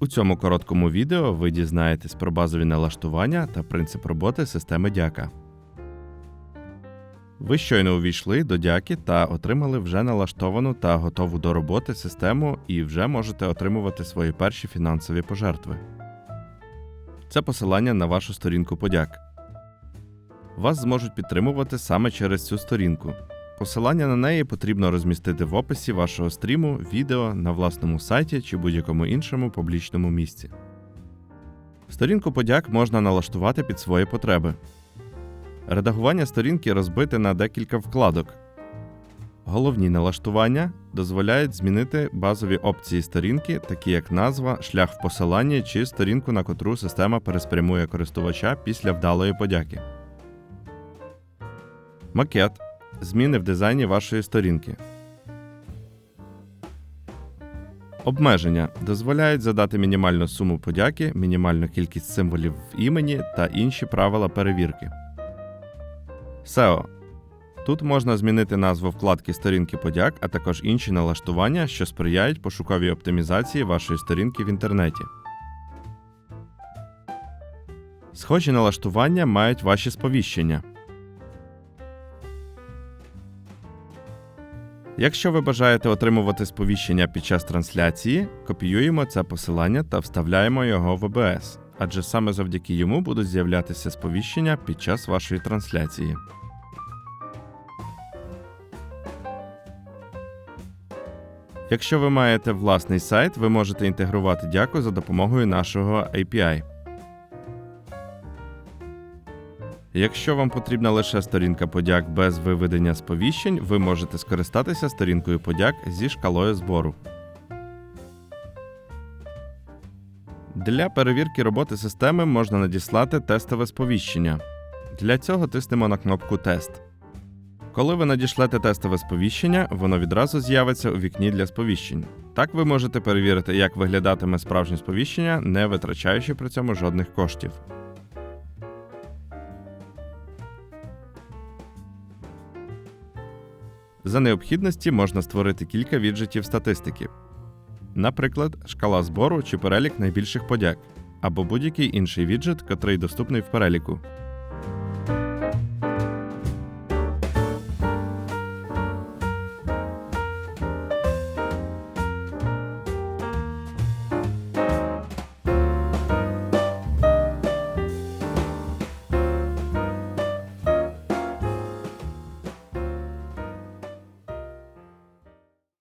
У цьому короткому відео ви дізнаєтесь про базові налаштування та принцип роботи системи Дяка. Ви щойно увійшли до Дяки та отримали вже налаштовану та готову до роботи систему і вже можете отримувати свої перші фінансові пожертви. Це посилання на вашу сторінку подяк. Вас зможуть підтримувати саме через цю сторінку. Посилання на неї потрібно розмістити в описі вашого стріму, відео на власному сайті чи будь-якому іншому публічному місці. Сторінку подяк можна налаштувати під свої потреби. Редагування сторінки розбите на декілька вкладок. Головні налаштування дозволяють змінити базові опції сторінки, такі як назва, шлях в посиланні чи сторінку, на котру система переспрямує користувача після вдалої подяки. Макет зміни в дизайні вашої сторінки. Обмеження дозволяють задати мінімальну суму подяки, мінімальну кількість символів в імені та інші правила перевірки. SEO. Тут можна змінити назву вкладки сторінки подяк, а також інші налаштування, що сприяють пошуковій оптимізації вашої сторінки в інтернеті. Схожі налаштування мають ваші сповіщення. Якщо ви бажаєте отримувати сповіщення під час трансляції, копіюємо це посилання та вставляємо його в OBS, адже саме завдяки йому будуть з'являтися сповіщення під час вашої трансляції. Якщо ви маєте власний сайт, ви можете інтегрувати дяку за допомогою нашого API. Якщо вам потрібна лише сторінка подяк без виведення сповіщень, ви можете скористатися сторінкою подяк зі шкалою збору. Для перевірки роботи системи можна надіслати тестове сповіщення. Для цього тиснемо на кнопку Тест. Коли ви надішлете тестове сповіщення, воно відразу з'явиться у вікні для сповіщень. Так ви можете перевірити, як виглядатиме справжнє сповіщення, не витрачаючи при цьому жодних коштів. За необхідності можна створити кілька віджитів статистики, наприклад, шкала збору чи перелік найбільших подяк, або будь-який інший віджит, котрий доступний в переліку.